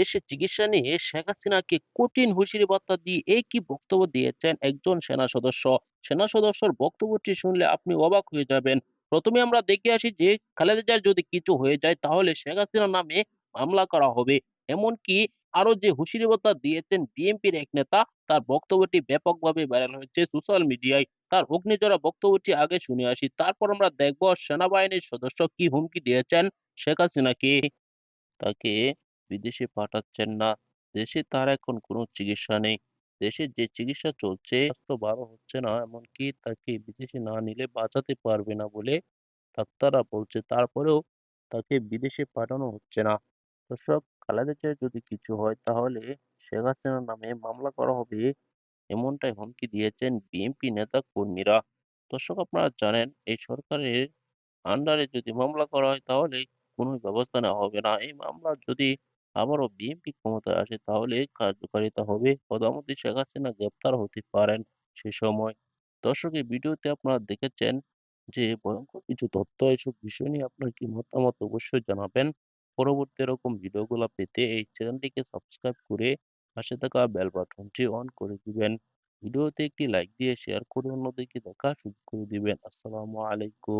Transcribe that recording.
দেশে চিকিৎসা নিয়ে শেখ হাসিনাকে কঠিন হুঁশিয়ারি বার্তা দিয়ে একই বক্তব্য দিয়েছেন একজন সেনা সদস্য? সেনা সদস্যর বক্তব্যটি শুনলে আপনি অবাক হয়ে যাবেন। প্রথমে আমরা দেখে আসি যে, খালেদা জিয়ার যদি কিছু হয়ে যায়, তাহলে শেখ হাসিনার নামে মামলা করা হবে। এমনকি আরও যে হুঁশিয়ারি বার্তা দিয়েছেন বিএনপির এক নেতা, তার বক্তব্যটি ব্যাপকভাবে ভাইরাল হয়েছে সোশ্যাল মিডিয়ায়। তার অগ্নিজরা বক্তব্যটি আগে শুনে আসি, তারপর আমরা দেখব সেনাবাহিনীর সদস্য কি হুমকি দিয়েছেন শেখ হাসিনাকে। তাকে বিদেশে পাঠাচ্ছেন না। দেশে তার এখন কোনো চিকিৎসা নেই। দেশে যে চিকিৎসা চলছে ভালো হচ্ছে না, এমনকি তাকে বিদেশে না নিলে বাঁচাতে পারবে না বলে ডাক্তাররা বলছে। তারপরেও তাকে বিদেশে পাঠানো হচ্ছে না। দর্শক খালেদা জিয়ার যদি কিছু হয়, তাহলে শেখ হাসিনার নামে মামলা করা হবে, এমনটাই হুমকি দিয়েছেন বিএনপি নেতা কর্মীরা দর্শক, আপনারা জানেন, এই সরকারের আন্ডারে যদি মামলা করা হয়, তাহলে কোনো ব্যবস্থা নেওয়া হবে না। এই মামলা যদি আবারও বিএনপি ক্ষমতায় আসে তাহলে কার্যকারিতা হবে প্রধানমন্ত্রী শেখ হাসিনা গ্রেপ্তার হতে পারেন সে সময়। দর্শক, এই ভিডিওতে আপনারা দেখেছেন যে ভয়ঙ্কর কিছু তথ্য, এসব বিষয় নিয়ে আপনার কি মতামত অবশ্যই জানাবেন। পরবর্তী এরকম ভিডিওগুলো পেতে এই চ্যানেলটিকে সাবস্ক্রাইব করে পাশে থাকা বেল বাটনটি অন করে দিবেন। ভিডিওতে একটি লাইক দিয়ে শেয়ার করে অন্যদেরকে দেখা সুযোগ করে দিবেন। আসসালামু আলাইকুম।